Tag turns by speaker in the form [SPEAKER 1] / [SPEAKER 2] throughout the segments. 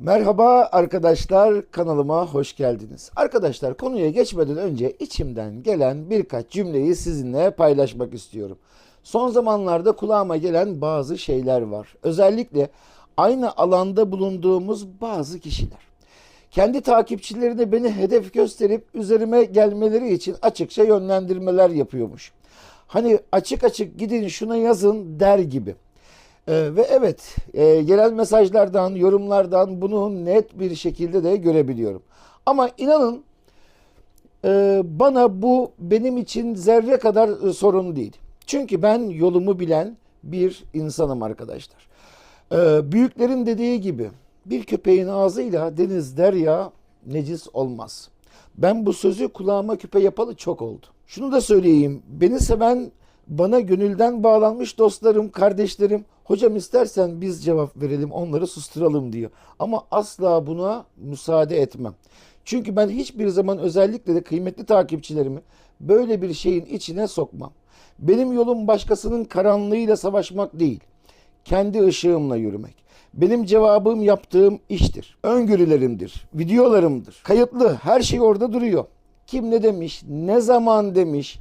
[SPEAKER 1] Merhaba arkadaşlar kanalıma hoş geldiniz. Arkadaşlar konuya geçmeden önce içimden gelen birkaç cümleyi sizinle paylaşmak istiyorum. Son zamanlarda kulağıma gelen bazı şeyler var. Özellikle aynı alanda bulunduğumuz bazı kişiler. Kendi takipçilerine beni hedef gösterip üzerime gelmeleri için açıkça yönlendirmeler yapıyormuş. Hani açık açık gidin şuna yazın der gibi. Ee, ve evet e, gelen mesajlardan, yorumlardan bunu net bir şekilde de görebiliyorum. Ama inanın e, bana bu benim için zerre kadar e, sorun değil. Çünkü ben yolumu bilen bir insanım arkadaşlar. Ee, büyüklerin dediği gibi bir köpeğin ağzıyla deniz derya necis olmaz. Ben bu sözü kulağıma küpe yapalı çok oldu. Şunu da söyleyeyim. Beni seven, bana gönülden bağlanmış dostlarım, kardeşlerim, hocam istersen biz cevap verelim, onları susturalım diyor. Ama asla buna müsaade etmem. Çünkü ben hiçbir zaman özellikle de kıymetli takipçilerimi böyle bir şeyin içine sokmam. Benim yolum başkasının karanlığıyla savaşmak değil kendi ışığımla yürümek. Benim cevabım yaptığım iştir. Öngörülerimdir, videolarımdır. Kayıtlı, her şey orada duruyor. Kim ne demiş, ne zaman demiş,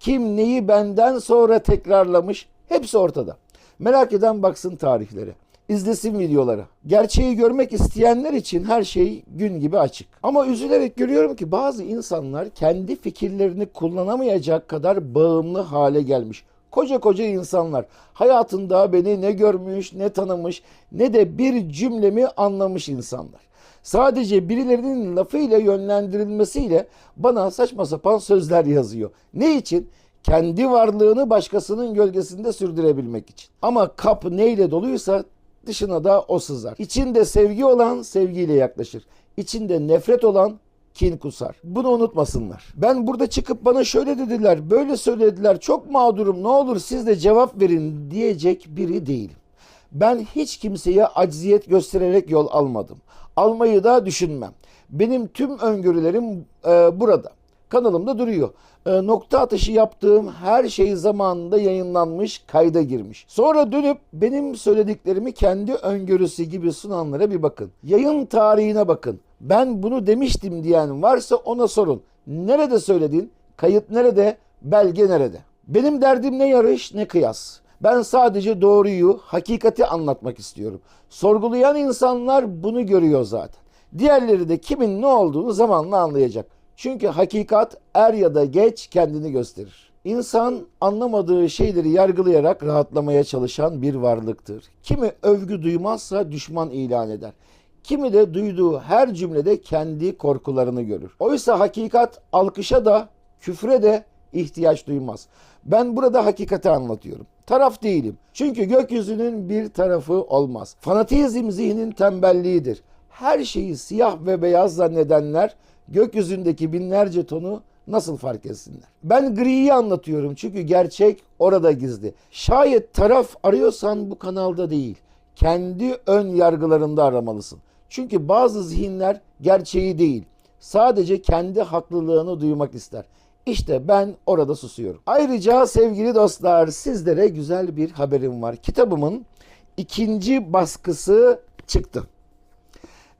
[SPEAKER 1] kim neyi benden sonra tekrarlamış hepsi ortada. Merak eden baksın tarihlere. izlesin videoları. Gerçeği görmek isteyenler için her şey gün gibi açık. Ama üzülerek görüyorum ki bazı insanlar kendi fikirlerini kullanamayacak kadar bağımlı hale gelmiş. Koca koca insanlar hayatında beni ne görmüş, ne tanımış, ne de bir cümlemi anlamış insanlar. Sadece birilerinin lafıyla yönlendirilmesiyle bana saçma sapan sözler yazıyor. Ne için? Kendi varlığını başkasının gölgesinde sürdürebilmek için. Ama kap neyle doluysa dışına da o sızar. İçinde sevgi olan sevgiyle yaklaşır. İçinde nefret olan kin kusar. Bunu unutmasınlar. Ben burada çıkıp bana şöyle dediler, böyle söylediler, çok mağdurum ne olur siz de cevap verin diyecek biri değilim. Ben hiç kimseye acziyet göstererek yol almadım. Almayı da düşünmem. Benim tüm öngörülerim e, burada. Kanalımda duruyor. E, nokta atışı yaptığım her şey zamanında yayınlanmış, kayda girmiş. Sonra dönüp benim söylediklerimi kendi öngörüsü gibi sunanlara bir bakın. Yayın tarihine bakın. Ben bunu demiştim diyen varsa ona sorun. Nerede söyledin? Kayıt nerede? Belge nerede? Benim derdim ne yarış ne kıyas. Ben sadece doğruyu, hakikati anlatmak istiyorum. Sorgulayan insanlar bunu görüyor zaten. Diğerleri de kimin ne olduğunu zamanla anlayacak. Çünkü hakikat er ya da geç kendini gösterir. İnsan anlamadığı şeyleri yargılayarak rahatlamaya çalışan bir varlıktır. Kimi övgü duymazsa düşman ilan eder. Kimi de duyduğu her cümlede kendi korkularını görür. Oysa hakikat alkışa da küfre de ihtiyaç duymaz. Ben burada hakikati anlatıyorum. Taraf değilim. Çünkü gökyüzünün bir tarafı olmaz. Fanatizm zihnin tembelliğidir. Her şeyi siyah ve beyaz zannedenler gökyüzündeki binlerce tonu nasıl fark etsinler? Ben griyi anlatıyorum çünkü gerçek orada gizli. Şayet taraf arıyorsan bu kanalda değil. Kendi ön yargılarında aramalısın. Çünkü bazı zihinler gerçeği değil. Sadece kendi haklılığını duymak ister. İşte ben orada susuyorum. Ayrıca sevgili dostlar sizlere güzel bir haberim var. Kitabımın ikinci baskısı çıktı.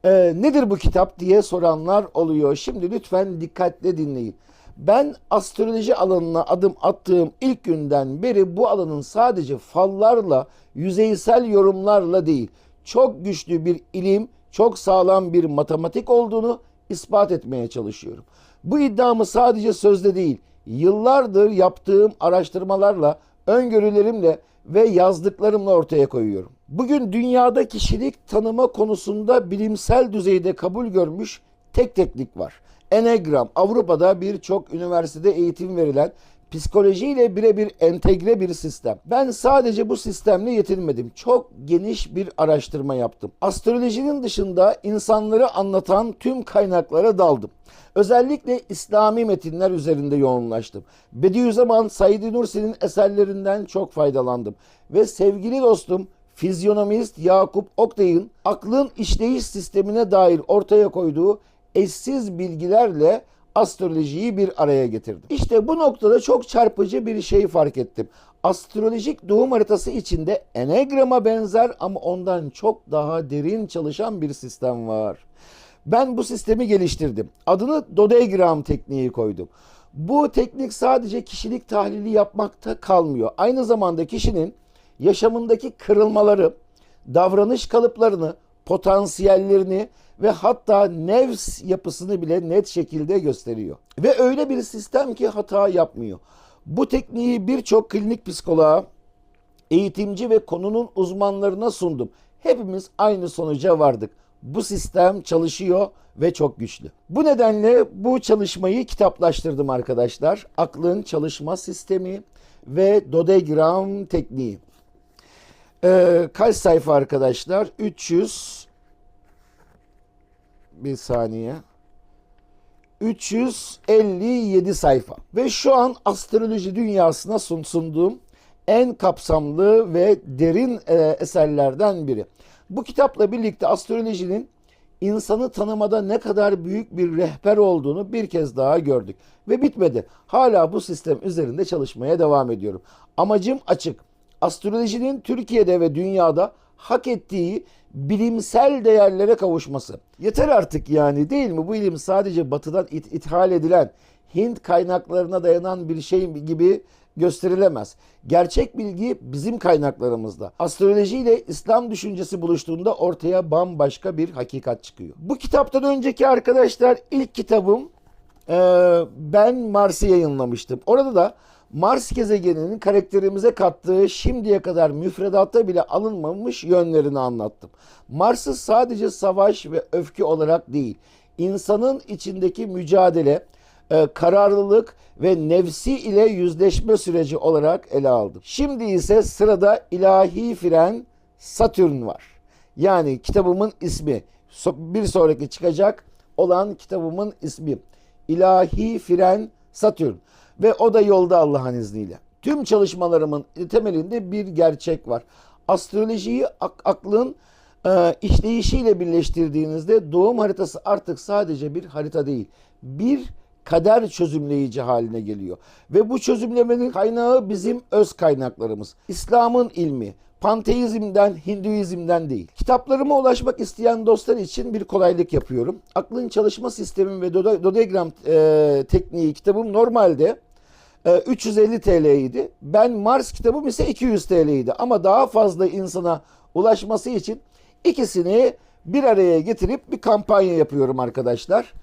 [SPEAKER 1] Ee, nedir bu kitap diye soranlar oluyor. Şimdi lütfen dikkatle dinleyin. Ben astroloji alanına adım attığım ilk günden beri bu alanın sadece fallarla, yüzeysel yorumlarla değil, çok güçlü bir ilim, çok sağlam bir matematik olduğunu ispat etmeye çalışıyorum. Bu iddiamı sadece sözde değil, yıllardır yaptığım araştırmalarla, öngörülerimle ve yazdıklarımla ortaya koyuyorum. Bugün dünyada kişilik tanıma konusunda bilimsel düzeyde kabul görmüş tek teknik var. Enegram Avrupa'da birçok üniversitede eğitim verilen psikolojiyle birebir entegre bir sistem. Ben sadece bu sistemle yetinmedim. Çok geniş bir araştırma yaptım. Astrolojinin dışında insanları anlatan tüm kaynaklara daldım. Özellikle İslami metinler üzerinde yoğunlaştım. Bediüzzaman Said Nursi'nin eserlerinden çok faydalandım. Ve sevgili dostum fizyonomist Yakup Oktay'ın aklın işleyiş sistemine dair ortaya koyduğu eşsiz bilgilerle astrolojiyi bir araya getirdim. İşte bu noktada çok çarpıcı bir şey fark ettim. Astrolojik doğum haritası içinde enegrama benzer ama ondan çok daha derin çalışan bir sistem var. Ben bu sistemi geliştirdim. Adını dodegram tekniği koydum. Bu teknik sadece kişilik tahlili yapmakta kalmıyor. Aynı zamanda kişinin yaşamındaki kırılmaları, davranış kalıplarını, potansiyellerini ve hatta nefs yapısını bile net şekilde gösteriyor. Ve öyle bir sistem ki hata yapmıyor. Bu tekniği birçok klinik psikoloğa, eğitimci ve konunun uzmanlarına sundum. Hepimiz aynı sonuca vardık. Bu sistem çalışıyor ve çok güçlü. Bu nedenle bu çalışmayı kitaplaştırdım arkadaşlar. Aklın çalışma sistemi ve dodegram tekniği. Ee, kaç sayfa arkadaşlar? 300 bir saniye. 357 sayfa. Ve şu an astroloji dünyasına sun- sunduğum en kapsamlı ve derin e, eserlerden biri. Bu kitapla birlikte astrolojinin insanı tanımada ne kadar büyük bir rehber olduğunu bir kez daha gördük. Ve bitmedi. Hala bu sistem üzerinde çalışmaya devam ediyorum. Amacım açık. Astrolojinin Türkiye'de ve dünyada hak ettiği bilimsel değerlere kavuşması. Yeter artık yani değil mi? Bu ilim sadece batıdan it- ithal edilen Hint kaynaklarına dayanan bir şey gibi gösterilemez. Gerçek bilgi bizim kaynaklarımızda. Astroloji ile İslam düşüncesi buluştuğunda ortaya bambaşka bir hakikat çıkıyor. Bu kitaptan önceki arkadaşlar ilk kitabım ben Mars'ı yayınlamıştım. Orada da Mars gezegeninin karakterimize kattığı şimdiye kadar müfredatta bile alınmamış yönlerini anlattım. Mars'ı sadece savaş ve öfke olarak değil, insanın içindeki mücadele, e, kararlılık ve nefsi ile yüzleşme süreci olarak ele aldım. Şimdi ise sırada ilahi fren Satürn var. Yani kitabımın ismi. Bir sonraki çıkacak olan kitabımın ismi. İlahi Fren Satürn. Ve o da yolda Allah'ın izniyle. Tüm çalışmalarımın temelinde bir gerçek var. Astrolojiyi ak- aklın e, işleyişiyle birleştirdiğinizde doğum haritası artık sadece bir harita değil. Bir kader çözümleyici haline geliyor. Ve bu çözümlemenin kaynağı bizim öz kaynaklarımız. İslam'ın ilmi, panteizmden, Hinduizm'den değil. Kitaplarıma ulaşmak isteyen dostlar için bir kolaylık yapıyorum. Aklın çalışma sistemi ve Dode- dodegram e, tekniği kitabım normalde 350 TL idi. Ben Mars kitabım ise 200 TL idi. Ama daha fazla insana ulaşması için ikisini bir araya getirip bir kampanya yapıyorum arkadaşlar.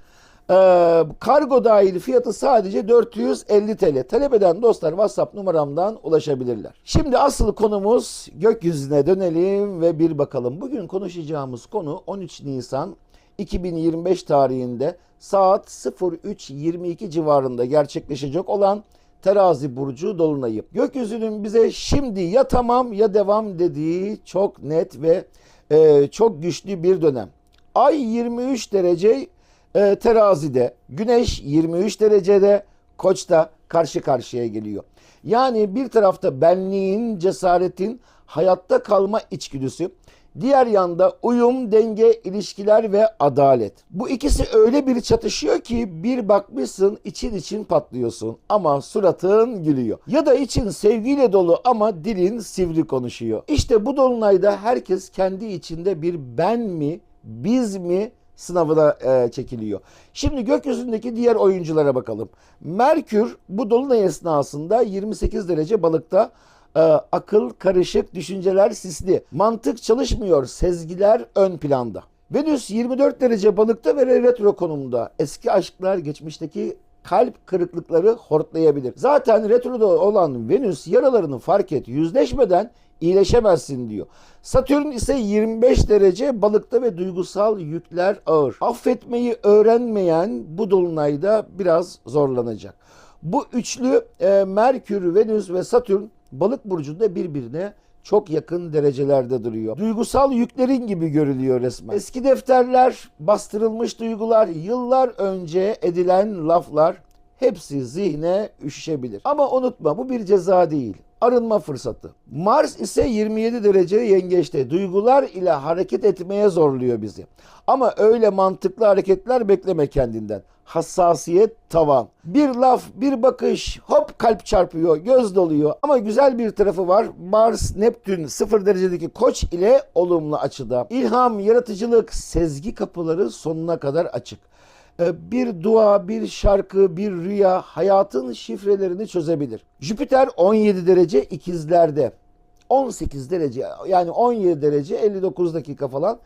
[SPEAKER 1] Ee, kargo dahil fiyatı sadece 450 TL. Talep eden dostlar WhatsApp numaramdan ulaşabilirler. Şimdi asıl konumuz gökyüzüne dönelim ve bir bakalım. Bugün konuşacağımız konu 13 Nisan 2025 tarihinde saat 03.22 civarında gerçekleşecek olan Terazi burcu dolunayı. Gökyüzünün bize şimdi ya tamam ya devam dediği çok net ve e, çok güçlü bir dönem. Ay 23 derece e, terazide, güneş 23 derecede koçta karşı karşıya geliyor. Yani bir tarafta benliğin, cesaretin, hayatta kalma içgüdüsü, diğer yanda uyum, denge, ilişkiler ve adalet. Bu ikisi öyle bir çatışıyor ki bir bakmışsın için için patlıyorsun ama suratın gülüyor. Ya da için sevgiyle dolu ama dilin sivri konuşuyor. İşte bu dolunayda herkes kendi içinde bir ben mi, biz mi sınavına e, çekiliyor. Şimdi gökyüzündeki diğer oyunculara bakalım. Merkür bu dolunay esnasında 28 derece balıkta e, akıl karışık, düşünceler sisli. Mantık çalışmıyor, sezgiler ön planda. Venüs 24 derece balıkta ve retro konumda. Eski aşklar geçmişteki kalp kırıklıkları hortlayabilir. Zaten retroda olan Venüs yaralarını fark et, yüzleşmeden iyileşemezsin diyor. Satürn ise 25 derece balıkta ve duygusal yükler ağır. Affetmeyi öğrenmeyen bu dolunayda biraz zorlanacak. Bu üçlü e, Merkür, Venüs ve Satürn balık burcunda birbirine çok yakın derecelerde duruyor. Duygusal yüklerin gibi görülüyor resmen. Eski defterler, bastırılmış duygular, yıllar önce edilen laflar hepsi zihne üşüşebilir. Ama unutma bu bir ceza değil. Arınma fırsatı. Mars ise 27 derece yengeçte. Duygular ile hareket etmeye zorluyor bizi. Ama öyle mantıklı hareketler bekleme kendinden. Hassasiyet tavan. Bir laf, bir bakış, hop kalp çarpıyor, göz doluyor. Ama güzel bir tarafı var. Mars, Neptün 0 derecedeki koç ile olumlu açıda. İlham, yaratıcılık, sezgi kapıları sonuna kadar açık. Ee, bir dua, bir şarkı, bir rüya hayatın şifrelerini çözebilir. Jüpiter 17 derece ikizlerde. 18 derece yani 17 derece 59 dakika falan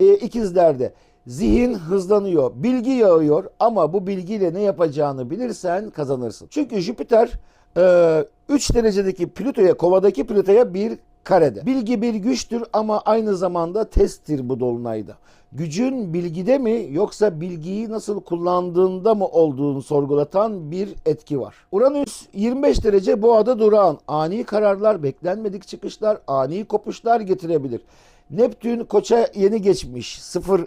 [SPEAKER 1] e, ikizlerde. Zihin hızlanıyor, bilgi yağıyor ama bu bilgiyle ne yapacağını bilirsen kazanırsın. Çünkü Jüpiter e, 3 derecedeki Plüto'ya, kovadaki Plüto'ya bir karede. Bilgi bir güçtür ama aynı zamanda testtir bu dolunayda. Gücün bilgide mi yoksa bilgiyi nasıl kullandığında mı olduğunu sorgulatan bir etki var. Uranüs 25 derece boğada durağan ani kararlar, beklenmedik çıkışlar, ani kopuşlar getirebilir. Neptün koça yeni geçmiş 0 e,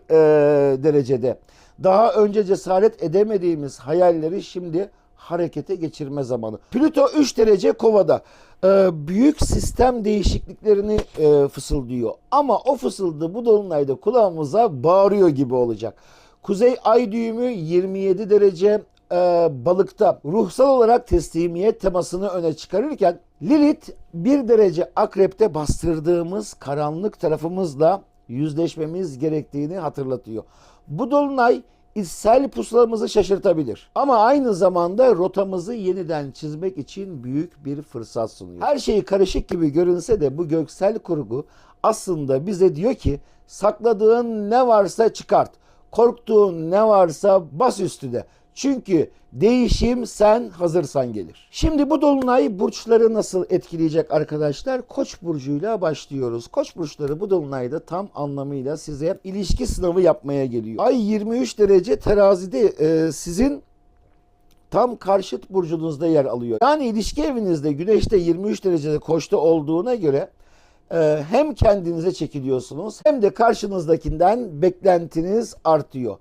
[SPEAKER 1] derecede. Daha önce cesaret edemediğimiz hayalleri şimdi harekete geçirme zamanı. Plüto 3 derece kovada. Ee, büyük sistem değişikliklerini e, fısıldıyor. Ama o fısıldı bu dolunayda kulağımıza bağırıyor gibi olacak. Kuzey ay düğümü 27 derece e, balıkta ruhsal olarak teslimiyet temasını öne çıkarırken Lilith 1 derece akrepte bastırdığımız karanlık tarafımızla yüzleşmemiz gerektiğini hatırlatıyor. Bu dolunay içsel pusulamızı şaşırtabilir. Ama aynı zamanda rotamızı yeniden çizmek için büyük bir fırsat sunuyor. Her şey karışık gibi görünse de bu göksel kurgu aslında bize diyor ki sakladığın ne varsa çıkart. Korktuğun ne varsa bas üstüne. Çünkü değişim sen hazırsan gelir. Şimdi bu dolunay burçları nasıl etkileyecek arkadaşlar? Koç burcuyla başlıyoruz. Koç burçları bu dolunayda tam anlamıyla size ilişki sınavı yapmaya geliyor. Ay 23 derece terazide e, sizin tam karşıt burcunuzda yer alıyor. Yani ilişki evinizde güneşte 23 derecede koçta olduğuna göre e, hem kendinize çekiliyorsunuz hem de karşınızdakinden beklentiniz artıyor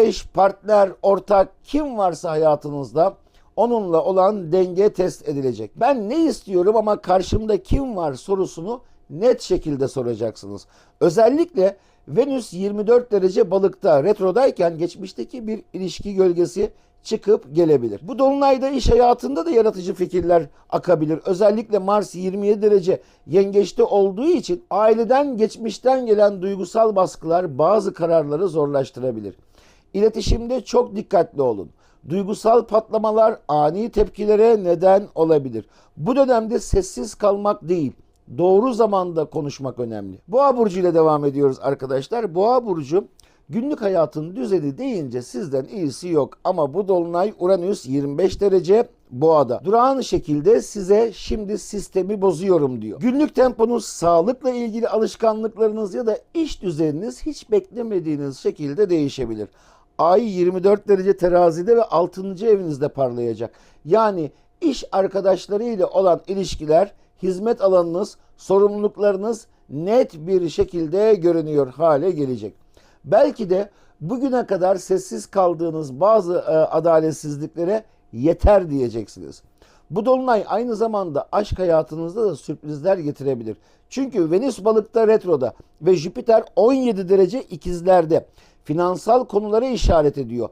[SPEAKER 1] eş, partner, ortak kim varsa hayatınızda onunla olan denge test edilecek. Ben ne istiyorum ama karşımda kim var sorusunu net şekilde soracaksınız. Özellikle Venüs 24 derece balıkta retrodayken geçmişteki bir ilişki gölgesi çıkıp gelebilir. Bu dolunayda iş hayatında da yaratıcı fikirler akabilir. Özellikle Mars 27 derece yengeçte olduğu için aileden geçmişten gelen duygusal baskılar bazı kararları zorlaştırabilir. İletişimde çok dikkatli olun. Duygusal patlamalar ani tepkilere neden olabilir. Bu dönemde sessiz kalmak değil, doğru zamanda konuşmak önemli. Boğa burcu ile devam ediyoruz arkadaşlar. Boğa burcu günlük hayatın düzeni deyince sizden iyisi yok ama bu dolunay Uranüs 25 derece boğada. Durağan şekilde size şimdi sistemi bozuyorum diyor. Günlük temponuz, sağlıkla ilgili alışkanlıklarınız ya da iş düzeniniz hiç beklemediğiniz şekilde değişebilir. Ay 24 derece terazide ve 6. evinizde parlayacak. Yani iş arkadaşları ile olan ilişkiler, hizmet alanınız, sorumluluklarınız net bir şekilde görünüyor hale gelecek. Belki de bugüne kadar sessiz kaldığınız bazı e, adaletsizliklere yeter diyeceksiniz. Bu dolunay aynı zamanda aşk hayatınızda da sürprizler getirebilir. Çünkü Venüs balıkta retroda ve Jüpiter 17 derece ikizlerde finansal konulara işaret ediyor.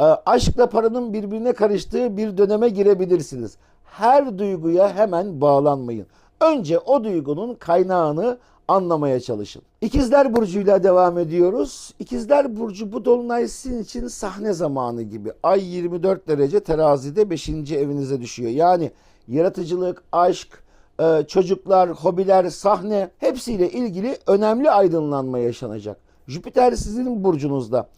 [SPEAKER 1] E, aşkla paranın birbirine karıştığı bir döneme girebilirsiniz. Her duyguya hemen bağlanmayın. Önce o duygunun kaynağını anlamaya çalışın. İkizler Burcu'yla devam ediyoruz. İkizler Burcu bu dolunay sizin için sahne zamanı gibi. Ay 24 derece terazide 5. evinize düşüyor. Yani yaratıcılık, aşk, e, çocuklar, hobiler, sahne hepsiyle ilgili önemli aydınlanma yaşanacak. Jüpiter sizin burcunuzda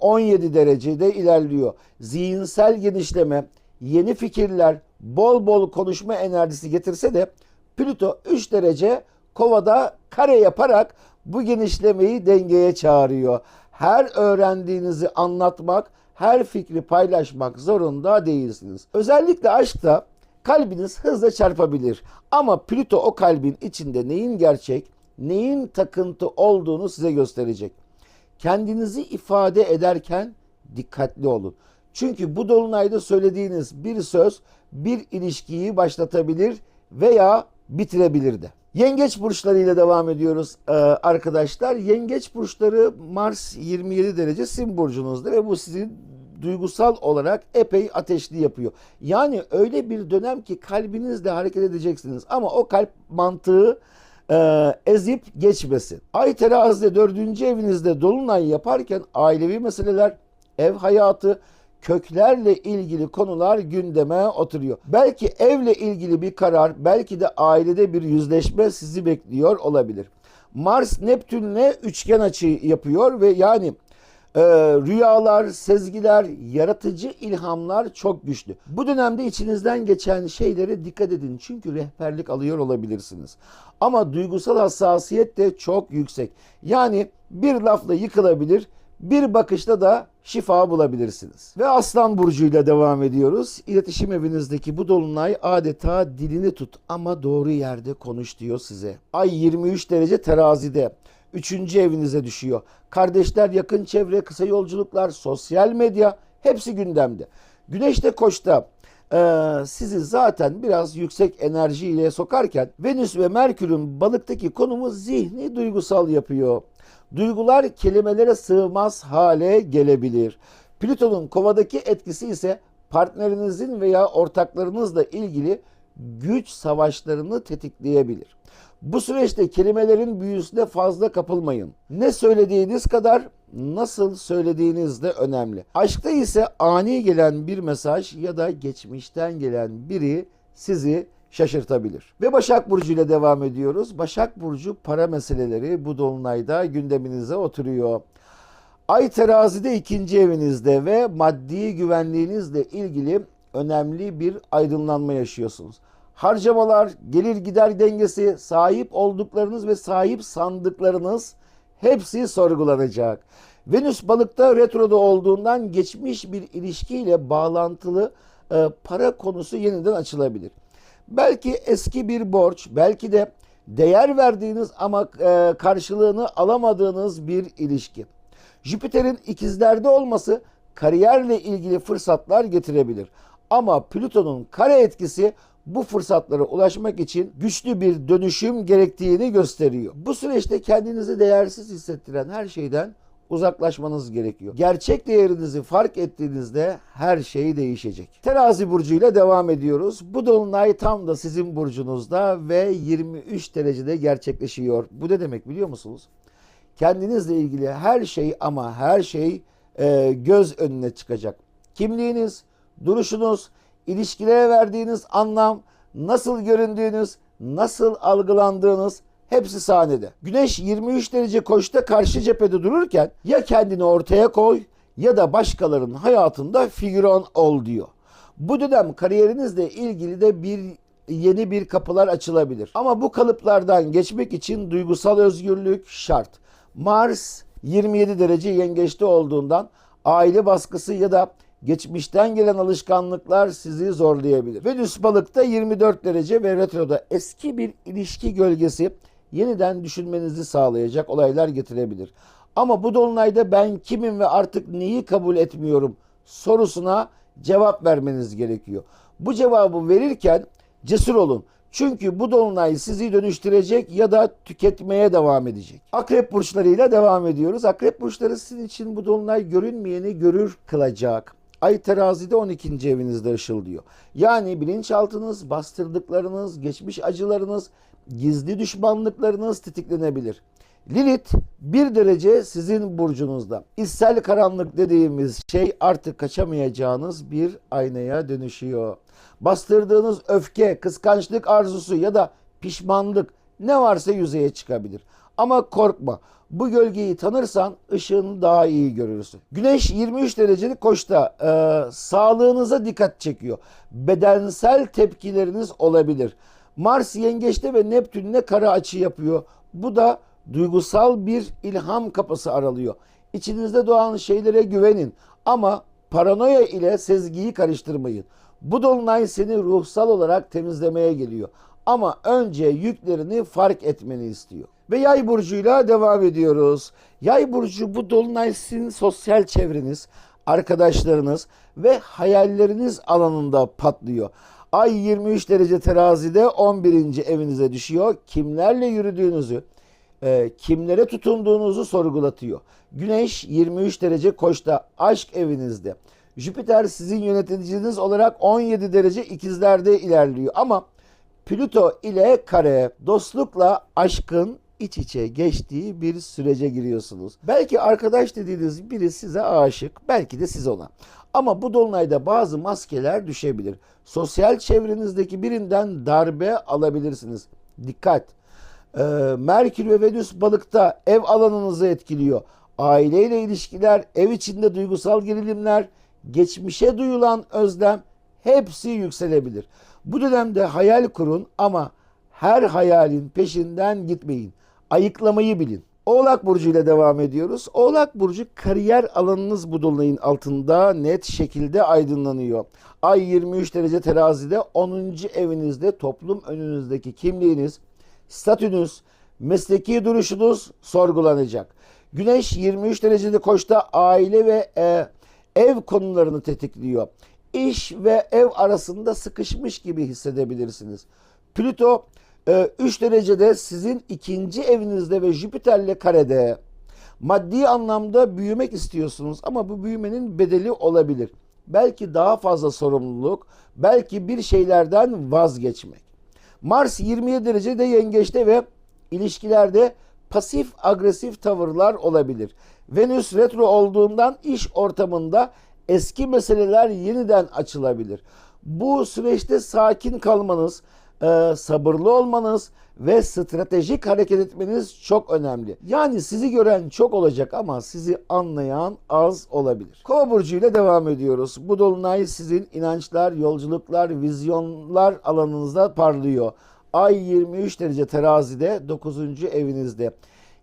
[SPEAKER 1] 17 e, derecede ilerliyor. Zihinsel genişleme, yeni fikirler, bol bol konuşma enerjisi getirse de Plüto 3 derece kovada kare yaparak bu genişlemeyi dengeye çağırıyor. Her öğrendiğinizi anlatmak, her fikri paylaşmak zorunda değilsiniz. Özellikle aşkta kalbiniz hızla çarpabilir. Ama Plüto o kalbin içinde neyin gerçek, neyin takıntı olduğunu size gösterecek. Kendinizi ifade ederken dikkatli olun. Çünkü bu dolunayda söylediğiniz bir söz bir ilişkiyi başlatabilir, veya bitirebilir de. Yengeç burçlarıyla devam ediyoruz ee, arkadaşlar. Yengeç burçları Mars 27 derece Sim burcunuzda ve bu sizi duygusal olarak epey ateşli yapıyor. Yani öyle bir dönem ki kalbinizle hareket edeceksiniz ama o kalp mantığı e, ezip geçmesin. Ay terazide dördüncü evinizde dolunay yaparken ailevi meseleler, ev hayatı, köklerle ilgili konular gündeme oturuyor. Belki evle ilgili bir karar, belki de ailede bir yüzleşme sizi bekliyor olabilir. Mars Neptün'le üçgen açı yapıyor ve yani e, rüyalar, sezgiler, yaratıcı ilhamlar çok güçlü. Bu dönemde içinizden geçen şeylere dikkat edin çünkü rehberlik alıyor olabilirsiniz. Ama duygusal hassasiyet de çok yüksek. Yani bir lafla yıkılabilir, bir bakışta da şifa bulabilirsiniz. Ve Aslan Burcu'yla devam ediyoruz. İletişim evinizdeki bu dolunay adeta dilini tut ama doğru yerde konuş diyor size. Ay 23 derece terazide. Üçüncü evinize düşüyor. Kardeşler, yakın çevre, kısa yolculuklar, sosyal medya hepsi gündemde. Güneş de koçta ee, sizi zaten biraz yüksek enerjiyle sokarken Venüs ve Merkür'ün balıktaki konumu zihni duygusal yapıyor. Duygular kelimelere sığmaz hale gelebilir. Plüton'un kovadaki etkisi ise partnerinizin veya ortaklarınızla ilgili güç savaşlarını tetikleyebilir. Bu süreçte kelimelerin büyüsüne fazla kapılmayın. Ne söylediğiniz kadar nasıl söylediğiniz de önemli. Aşkta ise ani gelen bir mesaj ya da geçmişten gelen biri sizi şaşırtabilir. Ve Başak Burcu ile devam ediyoruz. Başak Burcu para meseleleri bu dolunayda gündeminize oturuyor. Ay terazide ikinci evinizde ve maddi güvenliğinizle ilgili önemli bir aydınlanma yaşıyorsunuz. Harcamalar, gelir gider dengesi, sahip olduklarınız ve sahip sandıklarınız hepsi sorgulanacak. Venüs balıkta retroda olduğundan geçmiş bir ilişkiyle bağlantılı e, para konusu yeniden açılabilir. Belki eski bir borç, belki de değer verdiğiniz ama e, karşılığını alamadığınız bir ilişki. Jüpiter'in ikizlerde olması kariyerle ilgili fırsatlar getirebilir. Ama Plüton'un kare etkisi bu fırsatlara ulaşmak için güçlü bir dönüşüm gerektiğini gösteriyor. Bu süreçte kendinizi değersiz hissettiren her şeyden uzaklaşmanız gerekiyor. Gerçek değerinizi fark ettiğinizde her şey değişecek. Terazi burcuyla devam ediyoruz. Bu dolunay tam da sizin burcunuzda ve 23 derecede gerçekleşiyor. Bu ne demek biliyor musunuz? Kendinizle ilgili her şey ama her şey e, göz önüne çıkacak. Kimliğiniz, duruşunuz, ilişkilere verdiğiniz anlam, nasıl göründüğünüz, nasıl algılandığınız hepsi sahnede. Güneş 23 derece koçta karşı cephede dururken ya kendini ortaya koy ya da başkalarının hayatında figüran ol diyor. Bu dönem kariyerinizle ilgili de bir yeni bir kapılar açılabilir. Ama bu kalıplardan geçmek için duygusal özgürlük şart. Mars 27 derece yengeçte olduğundan aile baskısı ya da geçmişten gelen alışkanlıklar sizi zorlayabilir. Venüs balıkta 24 derece ve retroda eski bir ilişki gölgesi yeniden düşünmenizi sağlayacak olaylar getirebilir. Ama bu dolunayda ben kimim ve artık neyi kabul etmiyorum sorusuna cevap vermeniz gerekiyor. Bu cevabı verirken cesur olun. Çünkü bu dolunay sizi dönüştürecek ya da tüketmeye devam edecek. Akrep burçlarıyla devam ediyoruz. Akrep burçları sizin için bu dolunay görünmeyeni görür kılacak. Ay terazide 12. evinizde ışıldıyor. Yani bilinçaltınız, bastırdıklarınız, geçmiş acılarınız, gizli düşmanlıklarınız tetiklenebilir. Lilith bir derece sizin burcunuzda. İssel karanlık dediğimiz şey artık kaçamayacağınız bir aynaya dönüşüyor. Bastırdığınız öfke, kıskançlık arzusu ya da pişmanlık ne varsa yüzeye çıkabilir. Ama korkma. Bu gölgeyi tanırsan ışığını daha iyi görürsün. Güneş 23 derecelik koçta e, sağlığınıza dikkat çekiyor. Bedensel tepkileriniz olabilir. Mars yengeçte ve Neptün'le kara açı yapıyor. Bu da duygusal bir ilham kapısı aralıyor. İçinizde doğan şeylere güvenin ama paranoya ile sezgiyi karıştırmayın. Bu dolunay seni ruhsal olarak temizlemeye geliyor. Ama önce yüklerini fark etmeni istiyor. Ve yay burcuyla devam ediyoruz. Yay burcu bu dolunay sizin sosyal çevreniz, arkadaşlarınız ve hayalleriniz alanında patlıyor. Ay 23 derece terazide 11. evinize düşüyor. Kimlerle yürüdüğünüzü, e, kimlere tutunduğunuzu sorgulatıyor. Güneş 23 derece koçta aşk evinizde. Jüpiter sizin yöneticiniz olarak 17 derece ikizlerde ilerliyor. Ama Plüto ile kare dostlukla aşkın iç içe geçtiği bir sürece giriyorsunuz. Belki arkadaş dediğiniz biri size aşık, belki de siz ona. Ama bu dolunayda bazı maskeler düşebilir. Sosyal çevrenizdeki birinden darbe alabilirsiniz. Dikkat! Ee, Merkür ve Venüs balıkta ev alanınızı etkiliyor. Aileyle ilişkiler, ev içinde duygusal gerilimler, geçmişe duyulan özlem hepsi yükselebilir. Bu dönemde hayal kurun ama her hayalin peşinden gitmeyin. Ayıklamayı bilin. Oğlak Burcu ile devam ediyoruz. Oğlak Burcu kariyer alanınız bu dolunayın altında net şekilde aydınlanıyor. Ay 23 derece terazide 10. evinizde toplum önünüzdeki kimliğiniz, statünüz, mesleki duruşunuz sorgulanacak. Güneş 23 derecede koçta aile ve e, ev konularını tetikliyor. İş ve ev arasında sıkışmış gibi hissedebilirsiniz. Plüto 3 derecede sizin ikinci evinizde ve Jüpiter'le karede. Maddi anlamda büyümek istiyorsunuz ama bu büyümenin bedeli olabilir. Belki daha fazla sorumluluk, belki bir şeylerden vazgeçmek. Mars 27 derecede yengeçte ve ilişkilerde pasif agresif tavırlar olabilir. Venüs retro olduğundan iş ortamında eski meseleler yeniden açılabilir. Bu süreçte sakin kalmanız, e, sabırlı olmanız ve stratejik hareket etmeniz çok önemli. Yani sizi gören çok olacak ama sizi anlayan az olabilir. Kova burcu ile devam ediyoruz. Bu dolunay sizin inançlar, yolculuklar, vizyonlar alanınızda parlıyor. Ay 23 derece terazide 9. evinizde.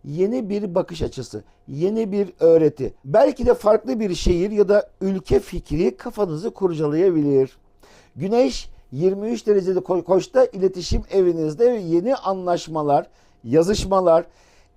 [SPEAKER 1] Yeni bir bakış açısı, yeni bir öğreti, belki de farklı bir şehir ya da ülke fikri kafanızı kurcalayabilir. Güneş 23 derecede ko- koçta iletişim evinizde yeni anlaşmalar, yazışmalar,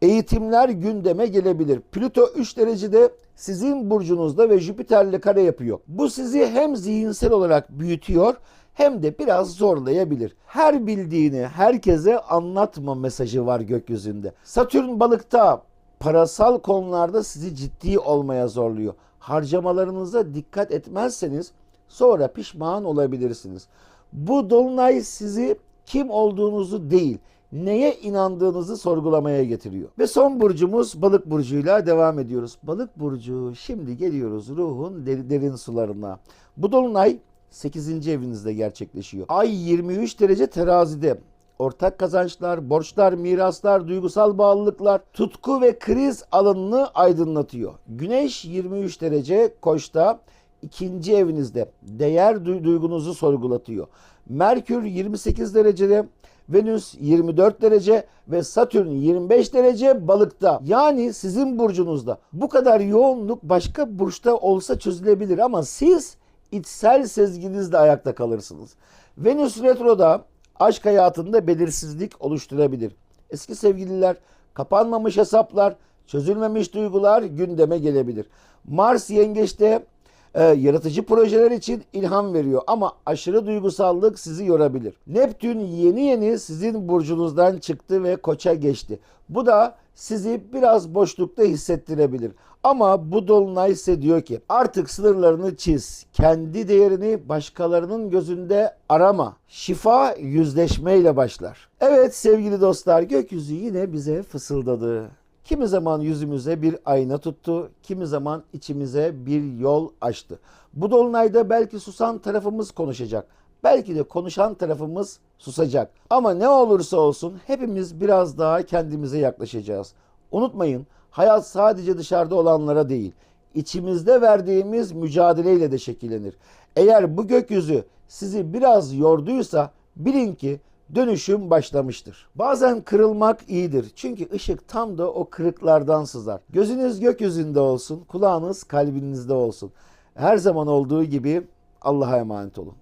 [SPEAKER 1] eğitimler gündeme gelebilir. Plüto 3 derecede sizin burcunuzda ve Jüpiter'le kare yapıyor. Bu sizi hem zihinsel olarak büyütüyor hem de biraz zorlayabilir. Her bildiğini herkese anlatma mesajı var gökyüzünde. Satürn balıkta parasal konularda sizi ciddi olmaya zorluyor. Harcamalarınıza dikkat etmezseniz sonra pişman olabilirsiniz. Bu dolunay sizi kim olduğunuzu değil, neye inandığınızı sorgulamaya getiriyor. Ve son burcumuz balık burcuyla devam ediyoruz. Balık burcu şimdi geliyoruz ruhun derin, sularına. Bu dolunay 8. evinizde gerçekleşiyor. Ay 23 derece terazide. Ortak kazançlar, borçlar, miraslar, duygusal bağlılıklar, tutku ve kriz alanını aydınlatıyor. Güneş 23 derece koçta ikinci evinizde değer du- duygunuzu sorgulatıyor. Merkür 28 derecede, Venüs 24 derece ve Satürn 25 derece balıkta. Yani sizin burcunuzda. Bu kadar yoğunluk başka burçta olsa çözülebilir ama siz içsel sezginizle ayakta kalırsınız. Venüs retroda aşk hayatında belirsizlik oluşturabilir. Eski sevgililer, kapanmamış hesaplar, çözülmemiş duygular gündeme gelebilir. Mars yengeçte e, yaratıcı projeler için ilham veriyor ama aşırı duygusallık sizi yorabilir. Neptün yeni yeni sizin burcunuzdan çıktı ve koça geçti. Bu da sizi biraz boşlukta hissettirebilir. Ama bu dolunay ise diyor ki artık sınırlarını çiz. Kendi değerini başkalarının gözünde arama. Şifa yüzleşmeyle başlar. Evet sevgili dostlar gökyüzü yine bize fısıldadı. Kimi zaman yüzümüze bir ayna tuttu, kimi zaman içimize bir yol açtı. Bu dolunayda belki susan tarafımız konuşacak. Belki de konuşan tarafımız susacak. Ama ne olursa olsun hepimiz biraz daha kendimize yaklaşacağız. Unutmayın, hayat sadece dışarıda olanlara değil, içimizde verdiğimiz mücadeleyle de şekillenir. Eğer bu gökyüzü sizi biraz yorduysa bilin ki dönüşüm başlamıştır. Bazen kırılmak iyidir. Çünkü ışık tam da o kırıklardan sızar. Gözünüz gökyüzünde olsun, kulağınız kalbinizde olsun. Her zaman olduğu gibi Allah'a emanet olun.